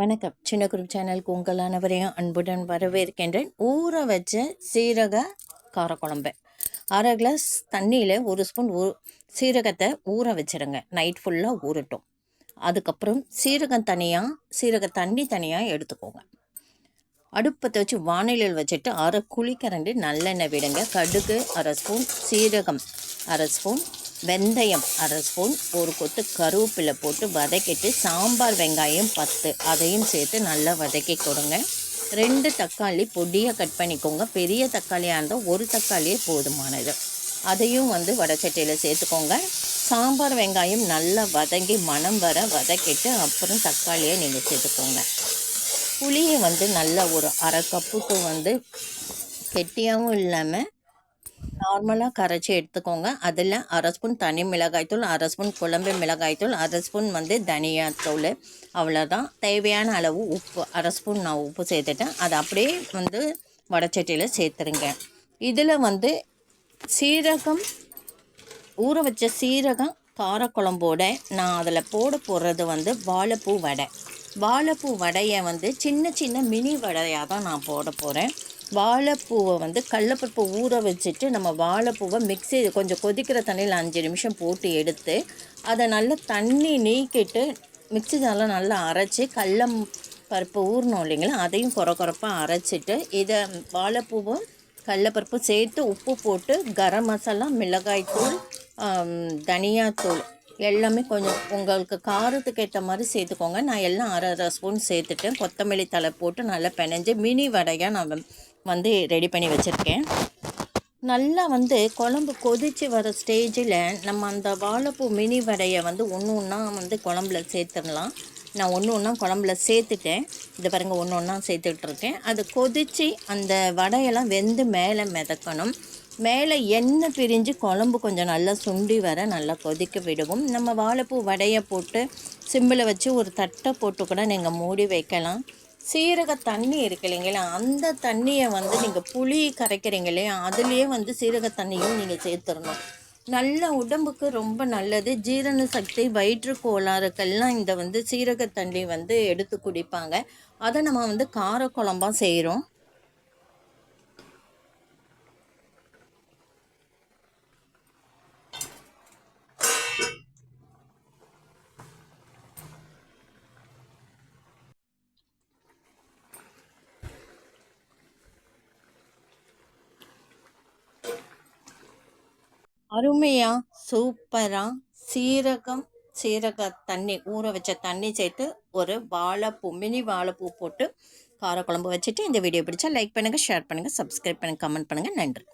வணக்கம். சின்ன குரூப் சேனலுக்கு உங்கள் அனைவரையும் அன்புடன் வரவேற்கின்றேன். ஊற வச்ச சீரக காரக்குழம்பு. அரை கிளாஸ் தண்ணியில் ஒரு ஸ்பூன் ஊ சீரகத்தை ஊற வச்சுருங்க. நைட் ஃபுல்லாக ஊறட்டும். அதுக்கப்புறம் சீரகம் தனியாக சீரக தண்ணி தனியாக எடுத்துக்கோங்க. அடுப்பத்தை வச்சு வானிலையில் வச்சுட்டு அரை குழிக்கரண்டு நல்லெண்ணெய் விடுங்க. கடுகு அரை ஸ்பூன் சீரகம் அரை ஸ்பூன் வெந்தயம் அரை ஸ்பூன் ஒரு கொத்து கருவேப்பிலை போட்டு வதக்கிட்டு சாம்பார் வெங்காயம் பத்து அதையும் சேர்த்து நல்லா வதக்கி கொடுங்க. ரெண்டு தக்காளி பொடியாக கட் பண்ணிக்கோங்க. பெரிய தக்காளியாக இருந்தால் ஒரு தக்காளியே போதுமானது. அதையும் வந்து வடச்சட்டியில் சேர்த்துக்கோங்க. சாம்பார் வெங்காயம் நல்லா வதங்கி மனம் வர வதக்கிட்டு அப்புறம் தக்காளியை நீங்கள் சேர்த்துக்கோங்க. புளியை வந்து நல்லா ஒரு அரை கப்புக்கு வந்து கெட்டியாகவும் இல்லாமல் நார்மலாக கரைச்சி எடுத்துக்கோங்க. அதில் அரை ஸ்பூன் தனி மிளகாய்த்தூள் அரை ஸ்பூன் குழம்பு மிளகாய்த்தூள் அரை ஸ்பூன் வந்து தனியாத்தூள் அவ்வளோதான் தேவையான அளவு உப்பு அரை ஸ்பூன் நான் உப்பு சேர்த்துட்டேன். அதை அப்படியே வந்து வடச்சட்டியில் சேர்த்துருங்க. இதில் வந்து சீரகம் ஊற வச்ச சீரகம் காரக்குழம்போட நான் அதில் போட போடுறது வந்து வாழைப்பூ வடை. வாழைப்பூ வடையை வந்து சின்ன சின்ன மினி வடையாக தான் நான் போட போகிறேன் வாழைப்பூவை வந்து கடலப்பருப்பை ஊற வச்சுட்டு நம்ம வாழைப்பூவை மிக்சி கொஞ்சம் கொதிக்கிற தண்ணியில் அஞ்சு நிமிஷம் போட்டு எடுத்து அதை நல்லா தண்ணி நீக்கிட்டு மிக்சி ஜாரில் நல்லா அரைச்சி கடலம் பருப்பு ஊறணும் இல்லைங்களா? அதையும் குறை குறைப்பாக அரைச்சிட்டு இதை வாழைப்பூவும் கடலப்பருப்பு சேர்த்து உப்பு போட்டு கரம் மசாலா மிளகாய்த்தூள் தனியாத்தூள் எல்லாமே கொஞ்சம் உங்களுக்கு காரத்துக்கு ஏற்ற மாதிரி சேர்த்துக்கோங்க. நான் எல்லாம் அரை அரை ஸ்பூன் சேர்த்துட்டேன். கொத்தமல்லி தலை போட்டு நல்லா பிணைஞ்சு மினி வடையாக நான் வந்து ரெடி பண்ணி வச்சுருக்கேன். நல்லா வந்து குழம்பு கொதித்து வர ஸ்டேஜில் நம்ம அந்த வாழைப்பூ மினி வடையை வந்து ஒன்று ஒன்றா வந்து குழம்புல சேர்த்துடலாம். நான் ஒன்று ஒன்றா குழம்புல சேர்த்துட்டேன். இது பாருங்கள் ஒன்று ஒன்றா சேர்த்துட்ருக்கேன் அது கொதித்து அந்த வடையெல்லாம் வெந்து மேலே மிதக்கணும். மேலே எண்ணெய் பிரிஞ்சு குழம்பு கொஞ்சம் நல்லா சுண்டி வர நல்லா கொதிக்க விடுவோம். நம்ம வாழைப்பூ வடையை போட்டு சிம்பிளை வச்சு ஒரு தட்டை போட்டு கூட நீங்கள் மூடி வைக்கலாம். சீரக தண்ணி இருக்கு இல்லைங்களா? அந்த தண்ணியை வந்து நீங்கள் புளி கரைக்கிறீங்க இல்லையா? அதுலேயே வந்து சீரக தண்ணியும் நீங்கள் சேர்த்துடணும். நல்ல உடம்புக்கு ரொம்ப நல்லது. ஜீரண சக்தி வயிற்று கோளாறுக்கெல்லாம் இந்த வந்து சீரக தண்ணி வந்து எடுத்து குடிப்பாங்க. அதை நம்ம வந்து காரக்குழம்பாக செய்கிறோம் அருமையாக சூப்பராக சீரகம் சீரக தண்ணி ஊற வச்ச தண்ணி சேர்த்து ஒரு வாழைப்பூ மினி வாழைப்பூ போட்டு காரக்குழம்பு வச்சுட்டு இந்த வீடியோ பிடிச்சா லைக் பண்ணுங்கள் ஷேர் பண்ணுங்கள் சப்ஸ்கிரைப் பண்ணுங்கள் கமெண்ட் பண்ணுங்கள் நன்றி.